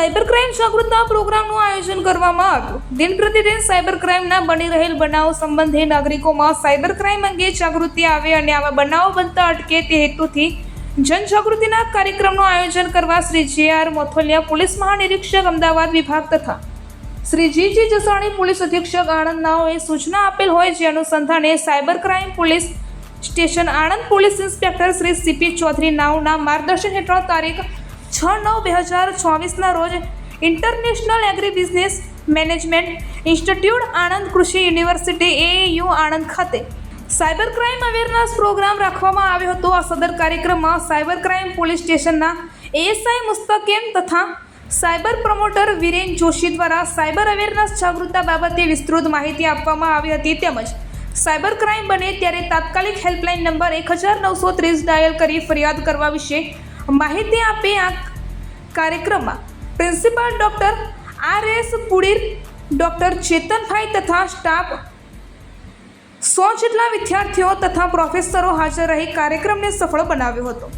Cyber crime જાગૃતતા પ્રોગ્રામનું આયોજન કરવામાં આવ્યું. દિન પ્રતિદિન સાયબર ક્રાઇમના બની રહેલ બનાવો સંબંધે નાગરિકોમાં સાયબર ક્રાઇમ અંગે જાગૃતિ આવે અને આવા બનાવો બનતા અટકે તે હેતુથી જનજાગૃતિના કાર્યક્રમનું આયોજન કરવા Shri J R Motholia police મહાનિરીક્ષક Ahmedabad વિભાગ તથા Shri G G Jasani police અધિક્ષક આણંદ નાઓએ સૂચના આપેલ હોય જે અનુસંધાને cyber crime police station Anand police inspector Shri CP Chaudhari નાવના માર્ગદર્શન હેઠળ તારીખ છ નવ બે હજાર ચોવીસના રોજ international agri business management institute Anand કૃષિ યુનિવર્સિટી એયુ આણંદ ખાતે સાયબર ક્રાઇમ અવેરનેસ પ્રોગ્રામ રાખવામાં આવ્યો હતો. આ સદર કાર્યક્રમમાં સાયબર ક્રાઇમ પોલીસ સ્ટેશનના એએસઆઈ મુસ્તકેમ તથા સાયબર પ્રમોટર વિરેન જોશી દ્વારા સાયબર અવેરનેસ જાગૃતતા બાબતે વિસ્તૃત માહિતી આપવામાં આવી હતી. તેમજ સાયબર ક્રાઇમ બને ત્યારે તાત્કાલિક હેલ્પલાઇન નંબર એક હજાર નવસો ત્રીસ ડાયલ કરી ફરિયાદ કરવા વિશે માહિતી આપી આ કાર્યક્રમમાં principal doctor R S Pudir, doctor Chetanbhai તથા સ્ટાફ સો જેટલા વિદ્યાર્થીઓ તથા પ્રોફેસરો હાજર રહી કાર્યક્રમને સફળ બનાવ્યો હતો.